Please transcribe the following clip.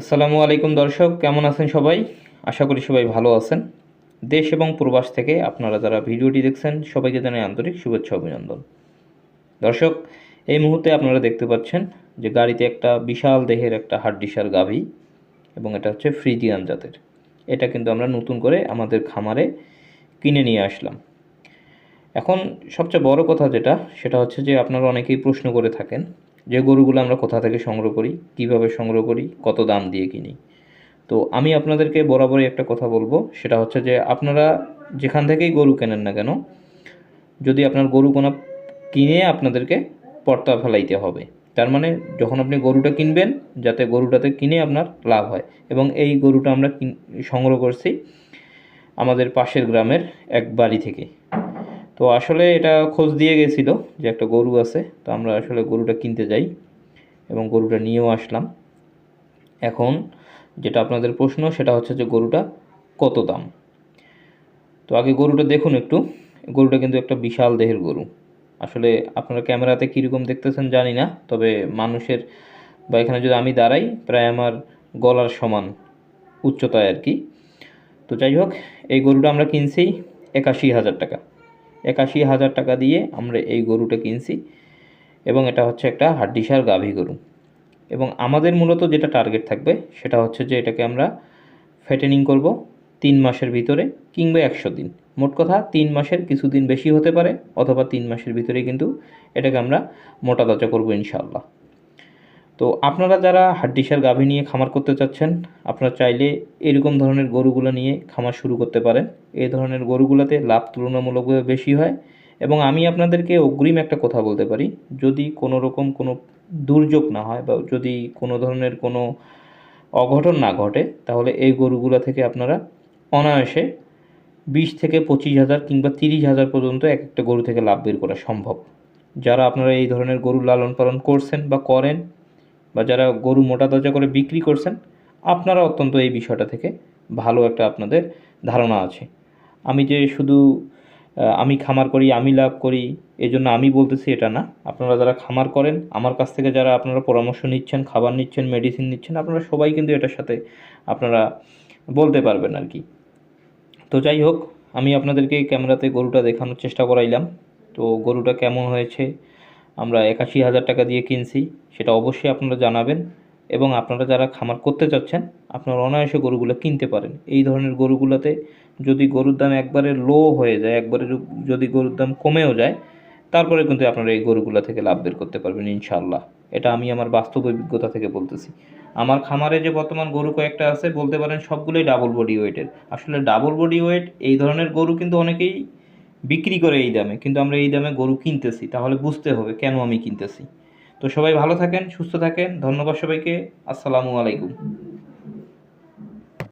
আসসালামু আলাইকুম দর্শক, কেমন আছেন সবাই? আশা করি সবাই ভালো আছেন। দেশ এবং প্রবাস থেকে আপনারা যারা ভিডিওটি দেখছেন, সবাইকে জানাই আন্তরিক শুভেচ্ছা অভিনন্দন। দর্শক, এই মুহূর্তে আপনারা দেখতে পাচ্ছেন যে গাড়িতে একটা বিশাল দেহের একটা হাড্ডিসার গাভী এবং এটা হচ্ছে ফ্রিজিয়ান জাতের। এটা কিন্তু আমরা নতুন করে আমাদের খামারে কিনে নিয়ে আসলাম। এখন সবচেয়ে বড় কথা যেটা, সেটা হচ্ছে যে আপনারা অনেকেই প্রশ্ন করে থাকেন যে গরুগুলো আমরা কোথা থেকে সংগ্রহ করি, কীভাবে সংগ্রহ করি, কত দাম দিয়ে কিনি। তো আমি আপনাদেরকে বরাবরই একটা কথা বলব, সেটা হচ্ছে যে আপনারা যেখান থেকেই গরু কেনেন না কেন, যদি আপনার গরু কোনো কিনে আপনাদেরকে পর্তা ফেলাইতে হবে। তার মানে যখন আপনি গরুটা কিনবেন, যাতে গরুটাতে কিনে আপনার লাভ হয়। এবং এই গরুটা আমরা সংগ্রহ করছি আমাদের পাশের গ্রামের এক বাড়ি থেকে। তো আসলে এটা খোঁজ দিয়ে গেছিল যে একটা গরু আছে, তো আমরা আসলে গরুটা কিনতে যাই এবং গরুটা নিয়েও আসলাম। এখন যেটা আপনাদের প্রশ্ন, সেটা হচ্ছে যে গরুটা কত দাম? তো আগে গরুটা দেখুন একটু। গরুটা কিন্তু একটা বিশাল দেহের গরু। আসলে আপনারা ক্যামেরাতে কীরকম দেখতেছেন জানি না, তবে মানুষের বা এখানে যদি আমি দাঁড়াই, প্রায় আমার গলার সমান উচ্চতায় আর কি। তো যাই হোক, এই গরুটা আমরা কিনছি একাশি হাজার টাকা। একাশি হাজার টাকা দিয়ে আমরা এই গরুটা কিনছি। এবং এটা হচ্ছে একটা হাড্ডিসার গাভী গরু। এবং আমাদের মূলত যেটা টার্গেট থাকবে, সেটা হচ্ছে যে এটাকে আমরা ফেটেনিং করব তিন মাসের ভিতরে কিংবা একশো দিন। মোট কথা তিন মাসের কিছুদিন বেশি হতে পারে, অথবা তিন মাসের ভিতরে কিন্তু এটাকে আমরা মোটা তাজা করব ইনশাআল্লাহ। তো আপনারা যারা হাড্ডিসার গাভী নিয়ে খামার করতে চাচ্ছেন, আপনারা চাইলে এরকম ধরনের গরুগুলো নিয়ে খামার শুরু করতে পারেন। এই ধরনের গরুগুলোতে লাভ তুলনামূলকভাবে বেশি হয় এবং আমি আপনাদেরকে অগ্রিম একটা কথা বলতে পারি। যদি কোনো রকম কোনো দুর্যোগ না হয় বা যদি কোনো ধরনের কোনো অঘটন না ঘটে, তাহলে এই গরুগুলো থেকে আপনারা অনায়াসে বিশ থেকে পঁচিশ হাজার কিংবা তিরিশ হাজার পর্যন্ত এক একটা গরু থেকে লাভ বের করা সম্ভব। যারা আপনারা এই ধরনের গরু লালন পালন করছেন বা করেন বা যারা গরু মোটা তাজা করে বিক্রি করছেন, আপনারা অত্যন্ত এই বিষয়টা থেকে ভালো একটা আপনাদের ধারণা আছে। আমি যে শুধু আমি খামার করি, আমি লাভ করি এই জন্য আমি বলতেছি এটা না। আপনারা যারা খামার করেন, আমার কাছ থেকে যারা আপনারা পরামর্শ নিচ্ছেন, খাবার নিচ্ছেন মেডিসিন নিচ্ছেন, আপনারা সবাই কিন্তু এটার সাথে আপনারা বলতে পারবেন আর কি। তো যাই হোক, আমি আপনাদেরকে ক্যামেরাতে গরুটা দেখানোর চেষ্টা করাইলাম। তো গরুটা কেমন হয়েছে আমরা একাশি হাজার টাকা দিয়ে কিনছি, সেটা অবশ্যই আপনারা জানাবেন এবং আপনারা যারা খামার করতে চাচ্ছেন, আপনারা অনায়াসে গরুগুলো কিনতে পারেন। এই ধরনের গরুগুলোতে যদি গরুর দাম একবারে লো হয়ে যায়, একবারে যদি- গরুর দাম কমেও যায়, তারপরে কিন্তু আপনারা এই গরুগুলো থেকে লাভ বের করতে পারবেন ইনশাআল্লাহ। এটা আমি আমার বাস্তব অভিজ্ঞতা থেকে বলতেছি। আমার খামারে যে বর্তমান গরু কয়েকটা আছে, বলতে পারেন সবগুলোই ডাবল বডি ওয়েটের আসলে ডাবল বডি ওয়েট এই ধরনের গরু কিন্তু অনেকেই বিক্রি করে এই দামে, কিন্তু আমরা এই দামে গরু কিনতেছি, তাহলে বুঝতে হবে কেন আমি কিনতেছি। তো সবাই ভালো থাকেন, সুস্থ থাকেন, ধন্যবাদ সবাইকে, আসসালামু আলাইকুম।